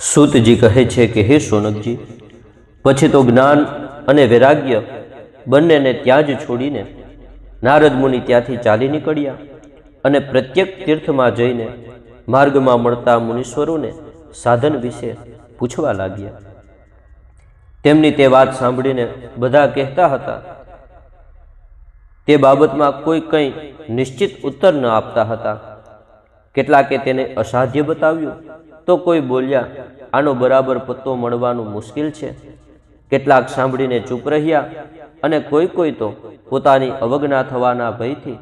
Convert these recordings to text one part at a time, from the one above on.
સૂતજી કહે છે કે, હે સોનકજી, પછી તો જ્ઞાન અને વૈરાગ્ય બંનેને ત્યાં જ છોડીને નારદ મુનિ ત્યાંથી ચાલી નીકળ્યા અને પ્રત્યેક તીર્થમાં જઈને માર્ગમાં મળતા મુનીશ્વરોને સાધન વિશે પૂછવા લાગ્યા. તેમની તે વાત સાંભળીને બધા કહેતા હતા, તે બાબતમાં કોઈ કંઈ નિશ્ચિત ઉત્તર ન આપતા હતા. કેટલાકે તેને અસાધ્ય બતાવ્યું તો કોઈ બોલ્યા, આનો બરાબર પત્તો મળવાનું મુશ્કેલ છે. કેટલાક સાંભળીને ચૂપ રહ્યા અને કોઈ કોઈ તો પોતાની અવજ્ઞા થવાના ભયથી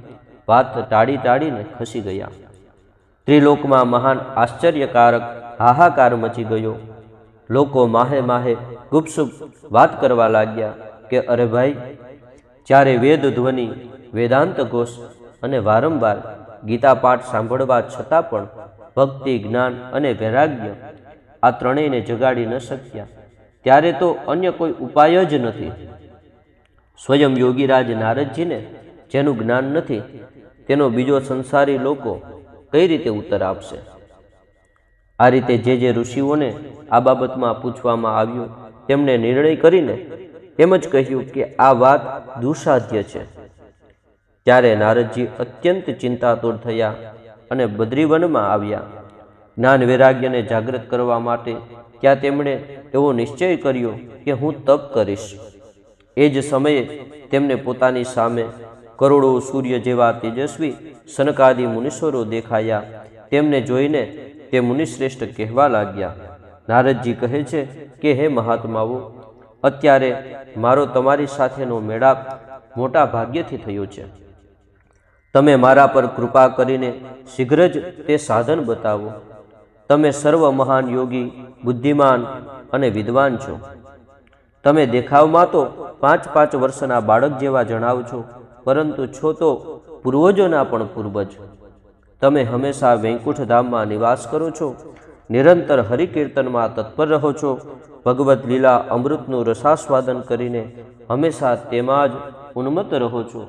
વાત ટાળી ટાળીને ખસી ગયા. ત્રિલોકમાં મહાન આશ્ચર્યકારક હાહાકાર મચી ગયો. લોકો માહે માહે ગુપસુપ વાત કરવા લાગ્યા કે, અરે ભાઈ, જ્યારે વેદ ધ્વનિ, વેદાંત ઘોષ અને વારંવાર ગીતા પાઠ સાંભળવા છતાં પણ ભક્તિ, જ્ઞાન અને વૈરાગ્ય આ ત્રણેયને જગાડી ન શક્યા. ત્યારે તો અન્ય કોઈ ઉપાય જ નથી. સ્વયં યોગીરાજ નારદજીને જેનું જ્ઞાન નથી, તેનો બીજો સંસારી લોકો કઈ રીતે ઉત્તર આપશે? આ રીતે જે જે ઋષિઓને આ બાબતમાં પૂછવામાં આવ્યું તેમણે નિર્ણય કરીને એમ જ કહ્યું કે આ વાત દુસાધ્ય છે. ત્યારે નારદજી અત્યંત ચિંતાતુર થયા અને બદ્રીવનમાં આવ્યા. જ્ઞાન વૈરાગ્યને જાગૃત કરવા માટે ત્યાં તેમણે એવો નિશ્ચય કર્યો કે હું તપ કરીશ. એ જ સમયે તેમને પોતાની સામે કરોડો સૂર્ય જેવા તેજસ્વી સનકાદી મુનીશ્વરો દેખાયા. તેમને જોઈને તે મુનિશ્રેષ્ઠ કહેવા લાગ્યા, નારદજી કહે છે કે, હે મહાત્માઓ, અત્યારે મારો તમારી સાથેનો મેળાપ મોટા ભાગ્યથી થયો છે. તમે મારા પર કૃપા કરીને શીઘ્ર જ તે સાધન બતાવો. તમે સર્વ મહાન યોગી, બુદ્ધિમાન અને વિદ્વાન છો. તમે દેખાવમાં તો પાંચ પાંચ વર્ષના બાળક જેવા જણાવ છો, પરંતુ છો તો પૂર્વજોના પણ પૂર્વજ. તમે હંમેશા વૈકુંઠ ધામમાં નિવાસ કરો છો, નિરંતર હરિકીર્તનમાં તત્પર રહો છો, ભગવદ્ લીલા અમૃતનું રસાસ્વાદન કરીને હંમેશા તેમાં જ ઉન્મત્ત રહો છો.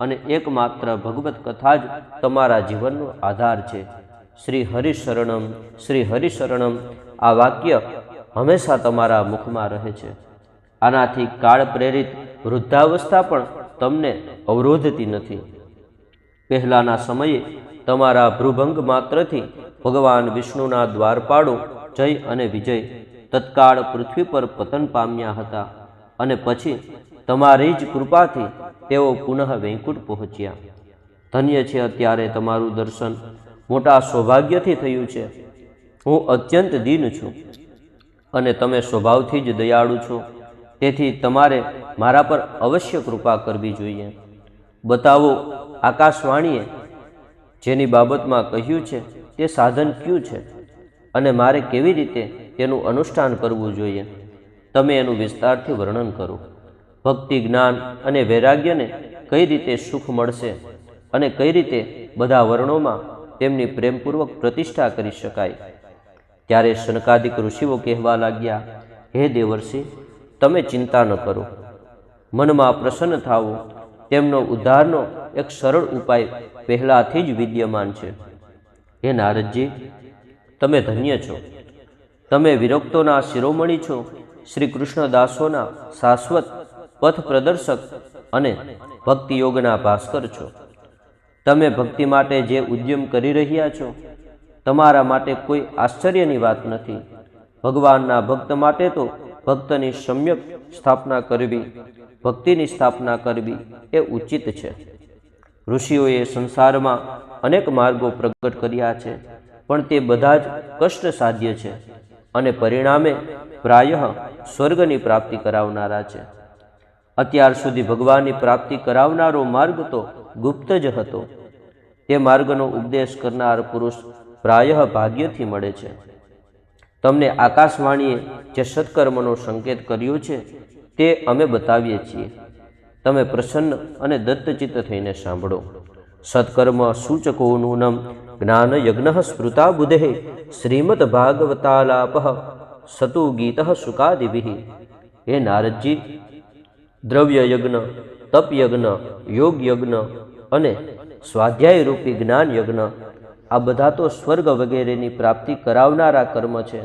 અને એકમાત્ર ભગવત કથા જ તમારા જીવનનો આધાર છે. શ્રી હરિશરણમ શ્રી હરિશરણમ. આ વાક્ય હંમેશા તમારા મુખમાં રહે છે. આનાથી કાળ પ્રેરિત વૃદ્ધાવસ્થા પણ તમને અવરોધતી નથી. પહેલાના સમયે તમારા ભૃભંગ માત્રથી ભગવાન વિષ્ણુના દ્વારપાળો જય અને વિજય તત્કાળ પૃથ્વી પર પતન પામ્યા હતા અને પછી તમારી જ કૃપાથી તેઓ પુનઃ વૈકુંઠ પહોંચ્યા. ધન્ય છે અત્યારે તમારું દર્શન મોટા સૌભાગ્યથી થયું છે. હું અત્યંત દીન છું અને તમે સ્વભાવથી જ દયાળુ છો. તેથી તમારે મારા પર અવશ્ય કૃપા કરવી જોઈએ. બતાવો, આકાશવાણીએ જેની બાબતમાં કહ્યું છે, તે સાધન કયું છે અને મારે કેવી રીતે તેનું અનુષ્ઠાન કરવું જોઈએ? તમે એનું વિસ્તારથી વર્ણન કરો. ભક્તિ, જ્ઞાન અને વૈરાગ્યને કઈ રીતે સુખ મળશે અને કઈ રીતે બધા વર્ણોમાં તેમની પ્રેમપૂર્વક પ્રતિષ્ઠા કરી શકાય. ત્યારે શનકાદિક ઋષિઓ કહેવા લાગ્યા, હે દેવર્ષિ, તમે ચિંતા ન કરો. મનમાં પ્રસન્ન થાવો તેમનો ઉદ્ધારનો એક સરળ ઉપાય પહેલાથી જ વિદ્યમાન છે. હે નારદજી, તમે ધન્ય છો. તમે વિરક્તોના શિરોમણી છો. શ્રી કૃષ્ણદાસોના શાશ્વત પથ પ્રદર્શક અને ભક્તિયોગના ભાસ્કર છો. તમે ભક્તિ માટે જે ઉદ્યમ કરી રહ્યા છો, તમારા માટે કોઈ આશ્ચર્યની વાત નથી. ભગવાનના ભક્ત માટે તો ભક્તની સમ્યક સ્થાપના કરવી, ભક્તિની સ્થાપના કરવી એ ઉચિત છે. ઋષિઓએ સંસારમાં અનેક માર્ગો પ્રગટ કર્યા છે, પણ તે બધા જ કષ્ટ સાધ્ય છે અને પરિણામે પ્રાય સ્વર્ગની પ્રાપ્તિ કરાવનારા છે. અત્યાર સુધી ભગવાનની પ્રાપ્તિ કરાવનારો માર્ગ તો ગુપ્ત જ હતો. તે માર્ગનો ઉપદેશ કરનાર પુરુષ પ્રાયઃ ભાગ્યથી મળે છે. તમને આકાશવાણીએ જે સત્કર્મનો સંકેત કર્યો છે, તે અમે બતાવીએ છીએ. તમે પ્રસન્ન અને દત્તચિત્ત થઈને સાંભળો. સત્કર્મ સૂચકો નૂનમ જ્ઞાન યજ્ઞ સ્મૃતા બુધે શ્રીમદ ભાગવતાલાપ સતુ ગીત સુકાદિભિ. હે નારદજી દ્રવ્ય યજ્ઞ તપ યજ્ઞ યોગ યજ્ઞ અને સ્વાધ્યાય રૂપી જ્ઞાન યજ્ઞ આ બધા તો સ્વર્ગ વગેરેની પ્રાપ્તિ કરાવનારા કર્મ છે.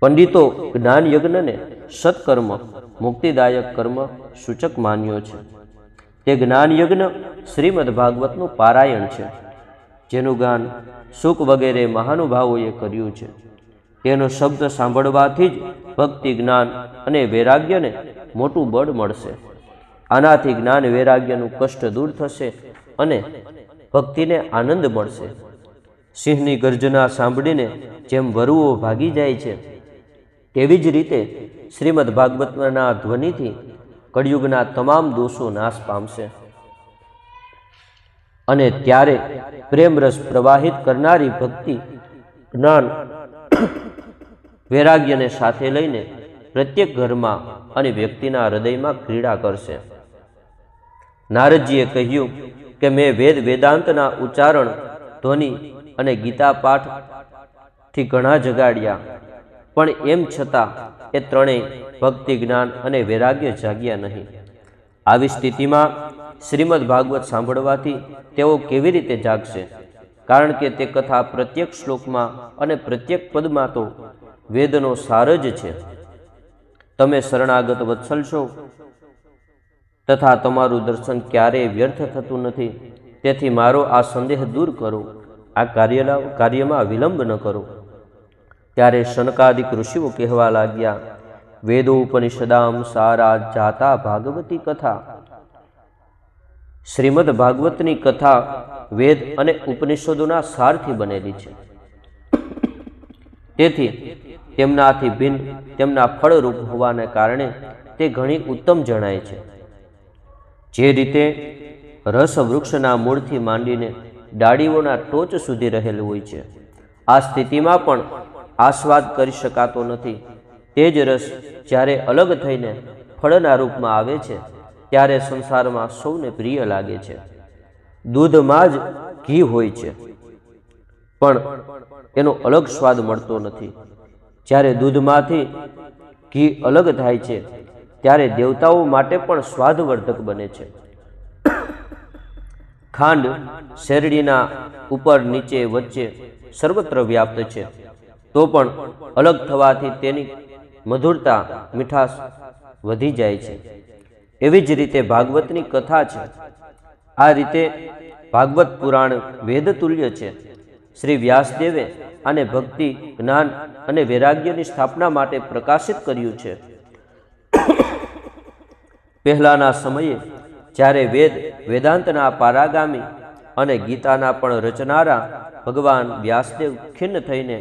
પંડિતો જ્ઞાન યજ્ઞને સત્કર્મ, મુક્તિદાયક કર્મ સૂચક માન્યો છે. તે જ્ઞાન યજ્ઞ શ્રીમદ ભાગવતનું પારાયણ છે, જેનું ગાન સુખ વગેરે મહાનુભાવોએ કર્યું છે. તેનો શબ્દ સાંભળવાથી જ ભક્તિ જ્ઞાન અને વૈરાગ્યને મોટું બળ મળશે. આનાથી જ્ઞાન વૈરાગ્યનું કષ્ટ દૂર થશે અને ભક્તિને આનંદ મળશે. સિંહની ગર્જના સાંભળીને જેમ વરુઓ ભાગી જાય છે, તેવી જ રીતે શ્રીમદ ભાગવતના ધ્વનિથી કળિયુગના તમામ દોષો નાશ પામશે. અને ત્યારે પ્રેમરસ પ્રવાહિત કરનારી ભક્તિ જ્ઞાન વૈરાગ્યને સાથે લઈને પ્રત્યેક ઘરમાં અને વ્યક્તિના હૃદયમાં ક્રીડા કરશે. નારદજીએ કહ્યું કે મેં વેદ વેદાંતના ઉચ્ચારણ, ધ્વનિ અને ગીતા પાઠથી ઘણા જગાડ્યા. પણ એમ છતાં એ ત્રણેય ભક્તિ, જ્ઞાન અને વૈરાગ્ય જાગ્યા નહીં. આવી સ્થિતિમાં શ્રીમદ ભાગવત સાંભળવાથી તેઓ કેવી રીતે જાગશે? કારણ કે તે કથા પ્રત્યેક શ્લોકમાં અને પ્રત્યેક પદમાં તો વેદનો સાર જ છે. તમે શરણાગત વત્સલ છો તથા તમારું દર્શન ક્યારેય વ્યર્થ થતું નથી. તેથી મારો આ સંદેહ દૂર કરો. આ કાર્ય કાર્યમાં વિલંબ ન કરો. ત્યારે શનકાદિક ઋષિઓ કહેવા લાગ્યા વેદો ઉપનિષદામ સારા જાતા ભાગવતી કથા. શ્રીમદ ભાગવતની કથા વેદ અને ઉપનિષદોના સારથી બનેલી છે. તેથી તેમનાથી ભિન્ન, તેમના ફળરૂપ હોવાને કારણે તે ઘણી ઉત્તમ જણાય છે. જે રીતે રસ વૃક્ષના મૂળથી માંડીને ડાળીઓના ટોચ સુધી રહેલું હોય છે. આ સ્થિતિમાં પણ આસ્વાદ કરી શકાતો નથી. તે જ રસ જ્યારે અલગ થઈને ફળના રૂપમાં આવે છે, ત્યારે સંસારમાં સૌને પ્રિય લાગે છે. દૂધમાં જ ઘી હોય છે. પણ એનો અલગ સ્વાદ મળતો નથી. જ્યારે દૂધમાંથી ઘી અલગ થાય છે ત્યારે દેવતાઓ માટે પણ સ્વાદવર્ધક બને છે. ખાંડ શેરડીના ઉપર નીચે વચ્ચે સર્વત્ર વ્યાપ્ત છે. તો પણ અલગ થવાથી તેની મધુરતા, મીઠાશ વધી જાય છે. એવી જ રીતે ભાગવતની કથા છે. આ રીતે ભાગવત પુરાણ વેદતુલ્ય છે. શ્રી વ્યાસદેવે આને ભક્તિ, જ્ઞાન અને વૈરાગ્યની સ્થાપના માટે પ્રકાશિત કર્યું છે. પહેલાના સમયે જ્યારે વેદ, વેદાંતના પારાગામી અને ગીતાના પણ રચનારા ભગવાન વ્યાસદેવ ખિન્ન થઈને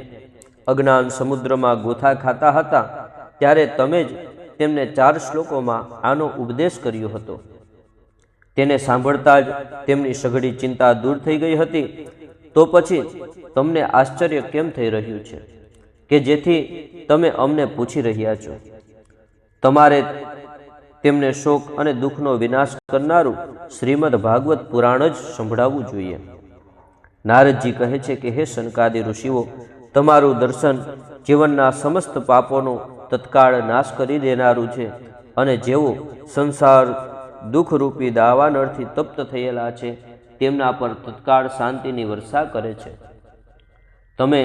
અજ્ઞાન સમુદ્રમાં ગોથા ખાતા હતા, ત્યારે તમે જ તેમને ચાર શ્લોકોમાં આનો ઉપદેશ કર્યો હતો. તેને સાંભળતા જ તેમની સઘળી ચિંતા દૂર થઈ ગઈ હતી. તો પછી તમને આશ્ચર્ય કેમ થઈ રહ્યું છે? કે જેથી તમે અમને પૂછી રહ્યા છો. તમારે તેમને શોક અને દુઃખનો વિનાશ કરનારું શ્રીમદ ભાગવત પુરાણ જ સંભળાવવું જોઈએ. નારદજી કહે છે કે, હે શનકાદી ઋષિઓ, તમારું દર્શન જીવનના સમસ્ત પાપોનો તત્કાળ નાશ કરી દેનારું છે અને જેઓ સંસાર દુઃખરૂપી દાવાનળથી તપ્ત થયેલા છે, તેમના પર તત્કાળ શાંતિની વર્ષા કરે છે. તમે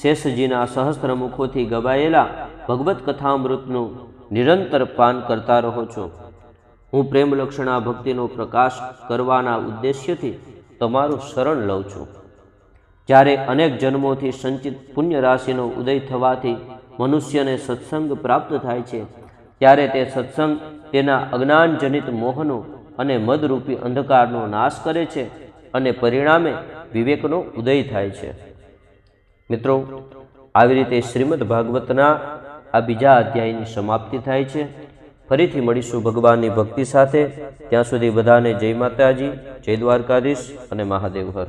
શેષજીના સહસ્ત્ર મુખોથી ગવાયેલા ભગવત કથામૃતનું નિરંતર પાન કરતા રહો છો. હું પ્રેમલક્ષણા ભક્તિનો પ્રકાશ કરવાના ઉદ્દેશ્યથી તમારું શરણ લઉં છું. જ્યારે અનેક જન્મોથી સંચિત પુણ્ય રાશિનો ઉદય થવાથી મનુષ્યને સત્સંગ પ્રાપ્ત થાય છે, ત્યારે તે સત્સંગ તેના અજ્ઞાનજનિત મોહનો અને મદરૂપી અંધકારનો નાશ કરે છે અને પરિણામે વિવેકનો ઉદય થાય છે. મિત્રો, આવી રીતે શ્રીમદ ભાગવતના આ બીજા અધ્યાયની સમાપ્તિ થાય છે. ફરીથી મળીશું ભગવાનની ભક્તિ સાથે. ત્યાં સુધી બધાને જય માતાજી, જય દ્વારકાધીશ અને મહાદેવ હર.